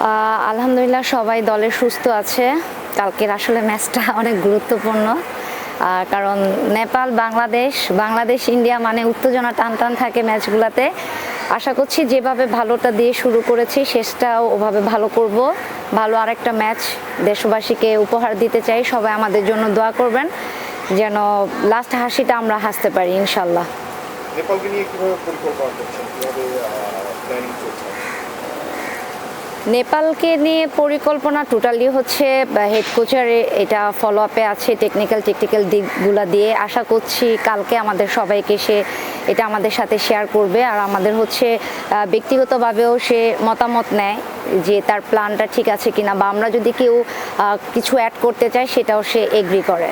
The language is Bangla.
আলহামদুলিল্লাহ সবাই দলে সুস্থ আছে। কালকের আসলে ম্যাচটা অনেক গুরুত্বপূর্ণ। কারণ নেপাল, বাংলাদেশ বাংলাদেশ, ইন্ডিয়া মানে উত্তেজনা টান টান থাকে ম্যাচগুলোতে। আশা করছি যেভাবে ভালোটা দিয়ে শুরু করেছি, শেষটাও ওভাবে ভালো করব। ভালো আরেকটা ম্যাচ দেশবাসীকে উপহার দিতে চাই। সবাই আমাদের জন্য দোয়া করবেন, যেন লাস্ট হাসিটা আমরা হাসতে পারি, ইনশাল্লাহ। নেপালকে নিয়ে পরিকল্পনা টোটালি হচ্ছে হেড কোচার এটা ফলো আপে আছে টেকনিক্যাল টেকনিক্যাল দিকগুলো দিয়ে। আশা করছি কালকে আমাদের সবাইকে সে এটা আমাদের সাথে শেয়ার করবে। আর আমাদের হচ্ছে ব্যক্তিগতভাবেও সে মতামত নেয় যে তার প্ল্যানটা ঠিক আছে কিনা, বা আমরা যদি কেউ কিছু অ্যাড করতে চাই সেটাও সে এগ্রি করে।